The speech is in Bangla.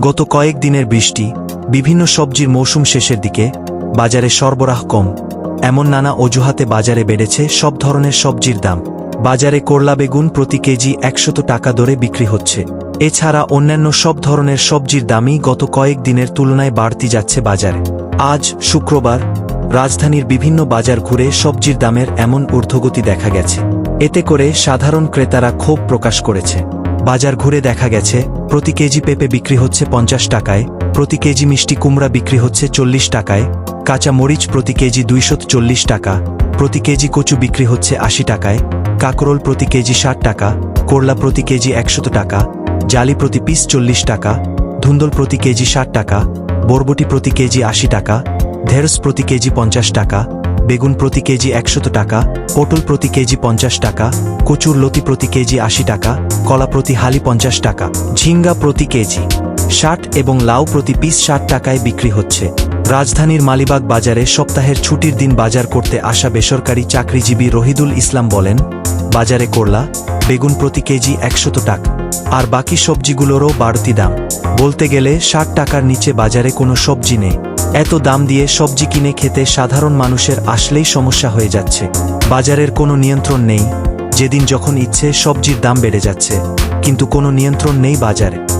গত কয়েক দিনের বৃষ্টি, বিভিন্ন সবজির মৌসুম শেষের দিকে, বাজারে সরবরাহ কম। এমন নানা অজুহাতে বাজারে বেড়েছে সব ধরনের সবজির দাম। বাজারে করলা বেগুন প্রতি কেজি একশত টাকা দরে বিক্রি হচ্ছে। এছাড়া অন্যান্য সব ধরনের সবজির দামই গত কয়েক দিনের তুলনায় বাড়তি যাচ্ছে বাজারে। আজ শুক্রবার, রাজধানীর বিভিন্ন বাজার ঘুরে সবজির দামের এমন ঊর্ধ্বগতি দেখা গেছে। এতে করে সাধারণ ক্রেতারা ক্ষোভ প্রকাশ করেছে। বাজার ঘুরে দেখা গেছে, প্রতি কেজি পেঁপে বিক্রি হচ্ছে পঞ্চাশ টাকায়, প্রতি কেজি মিষ্টি কুমড়া বিক্রি হচ্ছে চল্লিশ টাকায়, কাঁচা মরিচ প্রতি কেজি দুইশত চল্লিশ টাকা, প্রতি কেজি কচু বিক্রি হচ্ছে আশি টাকায়, কাকরোল প্রতি কেজি ষাট টাকা, করলা প্রতি কেজি একশত টাকা, জালি প্রতি পিস চল্লিশ টাকা, ধুন্দল প্রতি কেজি ষাট টাকা, বরবটি প্রতি কেজি আশি টাকা, ঢেঁড়স প্রতি কেজি পঞ্চাশ টাকা বেগুন প্রতি কেজি একশত টাকা, পটল প্রতি কেজি পঞ্চাশ টাকা, কচুর লতি প্রতি কেজি আশি টাকা, কলা প্রতি হালি পঞ্চাশ টাকা, ঝিঙ্গা প্রতি কেজি। ষাট এবং লাউ প্রতি পিস ষাট টাকায় বিক্রি হচ্ছে। রাজধানীর মালিবাগ বাজারে সপ্তাহের ছুটির দিন বাজার করতে আসা বেসরকারি চাকরিজীবী রহিদুল ইসলাম বলেন, বাজারে করলা, বেগুন প্রতি কেজি একশত টাকা। আর বাকি সবজিগুলোরও বাড়তি দাম। বলতে গেলে ষাট টাকার নিচে বাজারে কোনো সবজি নেই। এত দাম দিয়ে সবজি কিনে খেতে সাধারণ মানুষের আসলেই সমস্যা হয়ে যাচ্ছে। বাজারের কোনো নিয়ন্ত্রণ নেই। যেদিন যখন ইচ্ছে সবজির দাম বেড়ে যাচ্ছে। কিন্তু কোনো নিয়ন্ত্রণ নেই বাজারে।